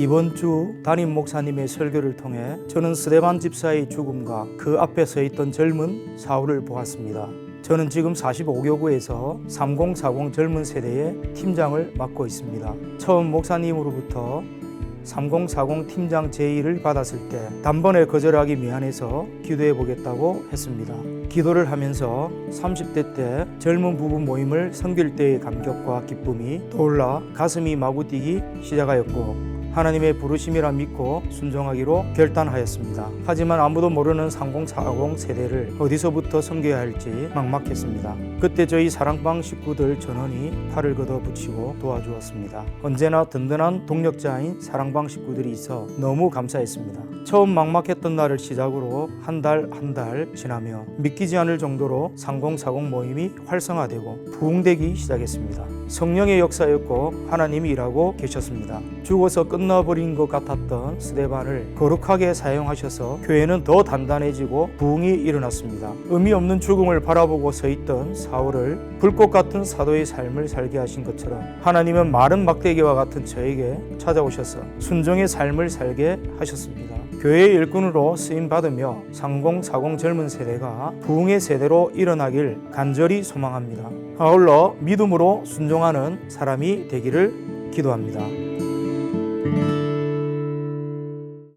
이번 주 담임 목사님의 설교를 통해 저는 스데반 집사의 죽음과 그 앞에 서 있던 젊은 사울을 보았습니다. 저는 지금 45교구에서 3040 젊은 세대의 팀장을 맡고 있습니다. 처음 목사님으로부터 3040 팀장 제의를 받았을 때 단번에 거절하기 미안해서 기도해 보겠다고 했습니다. 기도를 하면서 30대 때 젊은 부부 모임을 섬길 때의 감격과 기쁨이 떠올라 가슴이 마구 뛰기 시작하였고 하나님의 부르심이라 믿고 순종하기로 결단하였습니다. 하지만 아무도 모르는 3040 세대를 어디서부터 섬겨야 할지 막막했습니다. 그때 저희 사랑방 식구들 전원이 팔을 걷어 붙이고 도와주었습니다. 언제나 든든한 동력자인 사랑방 식구들이 있어 너무 감사했습니다. 처음 막막했던 날을 시작으로 한 달 한 달 지나며 믿기지 않을 정도로 3040 모임이 활성화되고 부흥되기 시작했습니다. 성령의 역사였고 하나님이 일하고 계셨습니다. 죽어서 끝 나버린 것 같았던 스데반을 거룩하게 사용하셔서 교회는 더 단단해지고 부흥이 일어났습니다. 의미 없는 죽음을 바라보고 서 있던 사울을 불꽃 같은 사도의 삶을 살게 하신 것처럼 하나님은 마른 막대기와 같은 저에게 찾아오셔서 순종의 삶을 살게 하셨습니다. 교회의 일꾼으로 쓰임 받으며 3040 젊은 세대가 부흥의 세대로 일어나길 간절히 소망합니다. 아울러 믿음으로 순종하는 사람이 되기를 기도합니다. thank you